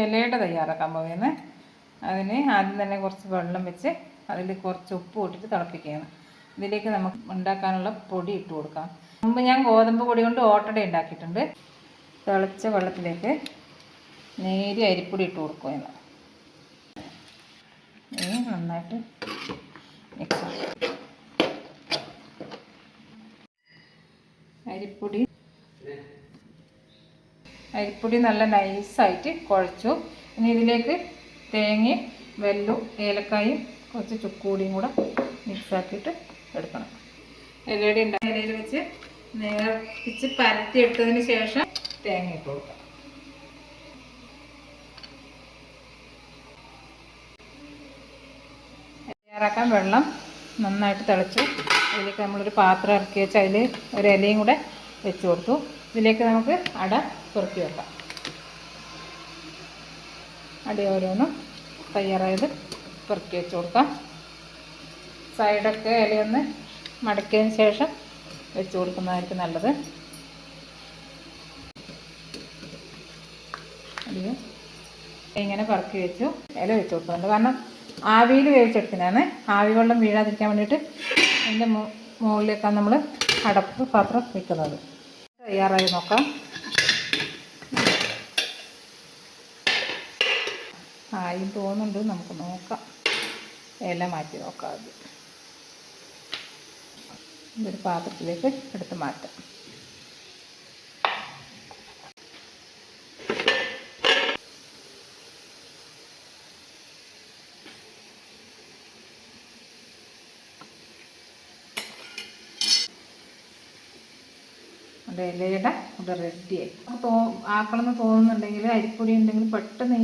ഇലയുടെ തയ്യാറാക്കാൻ പോകുന്നത് അതിന് ആദ്യം തന്നെ കുറച്ച് വെള്ളം വെച്ച് അതിൽ കുറച്ച് ഉപ്പ് ഇട്ടിട്ട് തിളപ്പിക്കുകയാണ്. ഇതിലേക്ക് നമുക്ക് ഉണ്ടാക്കാനുള്ള പൊടി ഇട്ട് കൊടുക്കാം. മുമ്പ് ഞാൻ ഗോതമ്പ് പൊടി കൊണ്ട് ഓട്ടട ഉണ്ടാക്കിയിട്ടുണ്ട്. തിളച്ച വെള്ളത്തിലേക്ക് നേരി അരിപ്പൊടി ഇട്ട് കൊടുക്കുകയാണ്. നന്നായിട്ട് അരിപ്പൊടി അരിപ്പൊടി നല്ല നൈസായിട്ട് കുഴച്ചു. ഇനി ഇതിലേക്ക് തേങ്ങയും വെല്ലും ഏലക്കായും കുറച്ച് ചുക്കൂടിയും കൂടെ മിക്സാക്കിയിട്ട് എടുക്കണം. എല്ലടി ഉണ്ടായ ഇലയിൽ വെച്ച് നേർപ്പിച്ച് പരത്തി എടുത്തതിന് ശേഷം തേങ്ങ ഇട്ട് കൊടുക്കാം. തയ്യാറാക്കാൻ വെള്ളം നന്നായിട്ട് തിളച്ചു. അതിലേക്ക് നമ്മളൊരു പാത്രം ഇറക്കി വെച്ച് അതിൽ ഒരു ഇലയും കൂടെ വെച്ച് കൊടുത്തു. ഇതിലേക്ക് നമുക്ക് അട പെറുക്കി വെക്കാം. അടി ഓരോന്നും തയ്യാറായത് പെറുക്കി വെച്ച് കൊടുക്കാം. സൈഡൊക്കെ ഇലയൊന്ന് മടക്കിയതിന് ശേഷം വെച്ച് കൊടുക്കുന്നതായിരിക്കും നല്ലത്. അടിയോ ഇങ്ങനെ പറക്കി വെച്ചു. ഇല വെച്ച് കൊടുക്കുന്നുണ്ട്. കാരണം ആവിയിൽ വേവിച്ചെടുക്കുന്നതാണ്. ആവി വെള്ളം വീഴാതിരിക്കാൻ വേണ്ടിയിട്ട് അതിന്റെ മുകളിലേക്കാണ് നമ്മൾ അടപ്പ് പാത്രം വെക്കുന്നത്. തയ്യാറായി നോക്കാം. ആയി തോന്നുന്നുണ്ട്. നമുക്ക് നോക്കാം. ഇല മാറ്റി നോക്കാം അത് ഇതൊരു പാത്രത്തിലേക്ക് എടുത്ത് മാറ്റാം. അത് ഇലയുടെ ഇവിടെ റെഡിയായി തോ ആക്കണമെന്ന് തോന്നുന്നുണ്ടെങ്കിൽ അരിപ്പൊടി ഉണ്ടെങ്കിൽ പെട്ടെന്ന്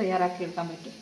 തയ്യാറാക്കി എടുക്കാൻ പറ്റും.